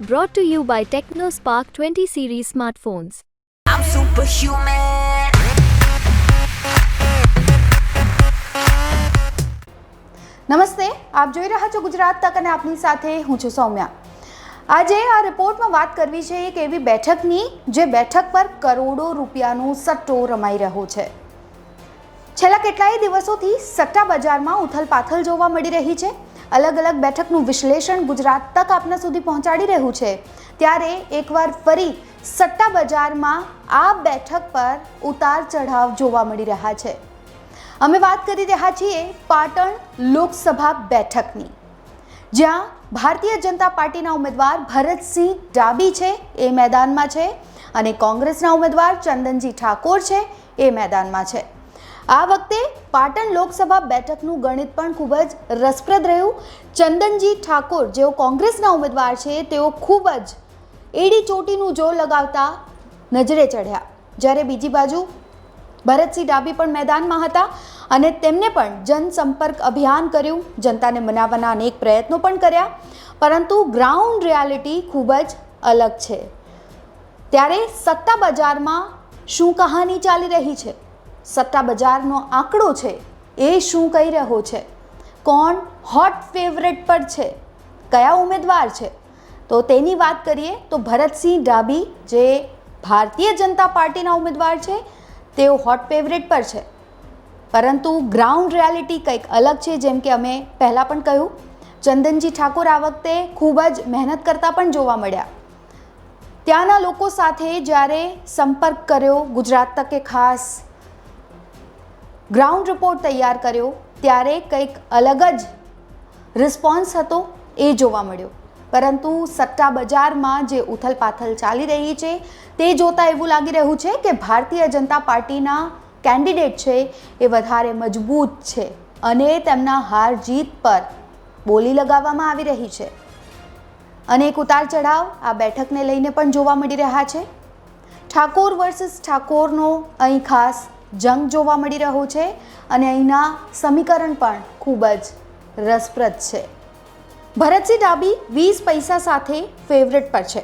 Brought to you by TechnoSpark 20 series smartphones. I'm superhuman. નમસ્તે આપ જોઈ રહ્યા છો ગુજરાત તક અને આપની સાથે હું છું સૌમ્યા આજે આ રિપોર્ટમાં વાત કરવી છે એક એવી બેઠકની જે બેઠક પર કરોડો રૂપિયાનો સટ્ટો રમાઈ રહ્યો છે છેલ્લા કેટલાય દિવસોથી સટ્ટા બજારમાં ઉથલપાથલ જોવા મળી રહી છે અલગ અલગ બેઠકનું વિશ્લેષણ ગુજરાત તક આપના સુધી પહોંચાડી રહ્યું છે. ત્યારે એકવાર ફરી સટ્ટા બજારમાં આ બેઠક પર ઉતાર ચઢાવ જોવા મળી રહ્યા છે. અમે વાત કરી રહ્યા છીએ પાટણ લોકસભા બેઠકની. જ્યાં ભારતીય જનતા પાર્ટીના ઉમેદવાર ભરતસિંહ ડાબી છે, એ મેદાનમાં છે અને કોંગ્રેસના ઉમેદવાર ચંદનજી ઠાકોર છે, એ મેદાનમાં છે. આ વખતે પાટણ લોકસભા બેઠકનું ગણિત પણ ખૂબ જ રસપ્રદ રહ્યું. ચંદનજી ઠાકોર, જેઓ કોંગ્રેસના ઉમેદવાર છે, તેઓ ખૂબ જ એડી ચોટીનું જોર લગાવતા નજરે ચઢ્યા. જ્યારે બીજી બાજુ ભરતસિંહ ડાબી પણ મેદાનમાં હતા અને તેમને પણ જનસંપર્ક અભિયાન કર્યું. જનતાને મનાવવાના અનેક પ્રયત્નો પણ કર્યા, પરંતુ ગ્રાઉન્ડ રિયાલિટી ખૂબ જ અલગ છે. ત્યારે સત્તા બજારમાં શું કહાની ચાલી રહી છે? સટ્ટા બજારનો આંકડો છે એ શું કહી રહ્યો છે? કોણ હોટ ફેવરેટ પર છે? કયા ઉમેદવાર છે? તો તેની વાત કરીએ તો ભરતસિંહ ડાબી, જે ભારતીય જનતા પાર્ટીના ઉમેદવાર છે, તેઓ હોટ ફેવરેટ પર છે. પરંતુ ગ્રાઉન્ડ રિયાલિટી કંઈક અલગ છે, જેમ કે અમે પહેલાં પણ કહ્યું, ચંદનજી ઠાકોર આ વખતે ખૂબ જ મહેનત કરતા પણ જોવા મળ્યા. ત્યાંના લોકો સાથે જ્યારે સંપર્ક કર્યો ગુજરાત તકે ખાસ ગ્રાઉન્ડ રિપોર્ટ તૈયાર કર્યો, ત્યારે કંઈક અલગ જ રિસ્પોન્સ હતો એ જોવા મળ્યો. પરંતુ સટ્ટા બજારમાં જે ઉથલપાથલ ચાલી રહી છે, તે જોતાં એવું લાગી રહ્યું છે કે ભારતીય જનતા પાર્ટીના કેન્ડિડેટ છે એ વધારે મજબૂત છે અને તેમના હાર જીત પર બોલી લગાવવામાં આવી રહી છે. અને એક ઉતાર ચઢાવ આ બેઠકને લઈને પણ જોવા મળી રહ્યા છે. ઠાકોર વર્સિસ ઠાકોરનો અહીં ખાસ જંગ જોવા મળી રહ્યો છે અને અહીંના સમીકરણ પણ ખૂબ જ રસપ્રદ છે. ભરતસિંહ ડાબી વીસ પૈસા સાથે ફેવરેટ પર છે.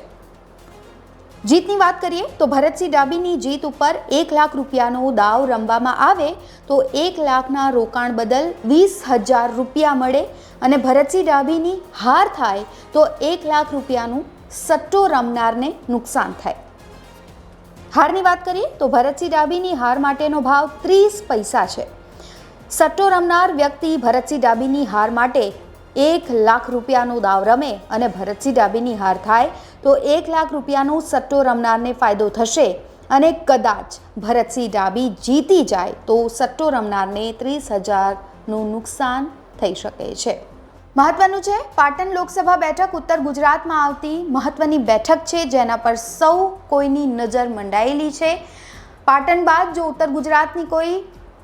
જીતની વાત કરીએ તો ભરતસિંહ ડાબીની જીત ઉપર એક લાખ રૂપિયાનો દાવ રમવામાં આવે તો એક લાખના રોકાણ બદલ વીસ હજાર રૂપિયા મળે અને ભરતસિંહ ડાબીની હાર થાય તો એક લાખ રૂપિયાનું સટ્ટો રમનારને નુકસાન થાય. હારની વાત કરીએ તો ભરતસિંહ ડાબીની હાર માટેનો ભાવ ત્રીસ પૈસા છે. સટ્ટો રમનાર વ્યક્તિ ભરતસિંહ ડાબીની હાર માટે એક લાખ રૂપિયાનો દાવ રમે અને ભરતસિંહ ડાબીની હાર થાય તો એક લાખ રૂપિયાનો સટ્ટો રમનારને ફાયદો થશે અને કદાચ ભરતસિંહ ડાબી જીતી જાય તો સટ્ટો રમનારને ત્રીસ હજારનું નુકસાન થઈ શકે છે. મહત્વનું છે, પાટણ લોકસભા બેઠક ઉત્તર ગુજરાતમાં આવતી મહત્વની બેઠક છે, જેના પર સૌ કોઈની નજર મંડાયેલી છે. પાટણ બાદ જો ઉત્તર ગુજરાતની કોઈ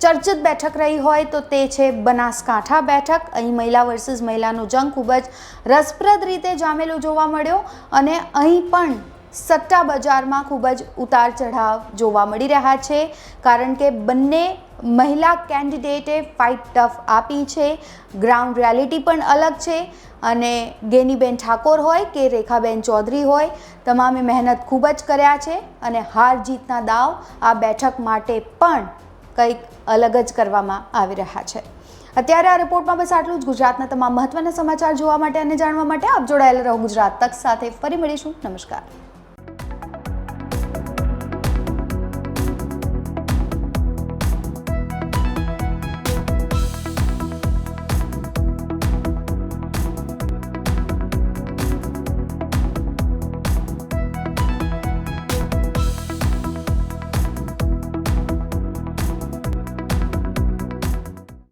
ચર્ચિત બેઠક રહી હોય તો તે છે બનાસકાંઠા બેઠક. અહીં મહિલા વર્સિસ મહિલાનો જંગ ખૂબ જ રસપ્રદ રીતે જામેલો જોવા મળ્યો અને અહીં પણ સટ્ટા બજારમાં ખૂબ જ ઉતાર ચઢાવ જોવા મળી રહ્યા છે. કારણ કે બંને મહિલા કેન્ડિડેટે ફાઇટ ટફ આપી છે. ગ્રાઉન્ડ રિયાલિટી પણ અલગ છે અને ગેનીબેન ઠાકોર હોય કે રેખાબેન ચૌધરી હોય, તમામે મહેનત ખૂબ જ કર્યા છે અને હાર જીતના દાવ આ બેઠક માટે પણ કંઈક અલગ જ કરવામાં આવી રહ્યા છે. અત્યારે આ રિપોર્ટમાં બસ આટલું જ. ગુજરાતના તમામ મહત્વના સમાચાર જોવા માટે અને જાણવા માટે આપ જોડાયેલા રહો ગુજરાત તક સાથે. ફરી મળીશું. નમસ્કાર.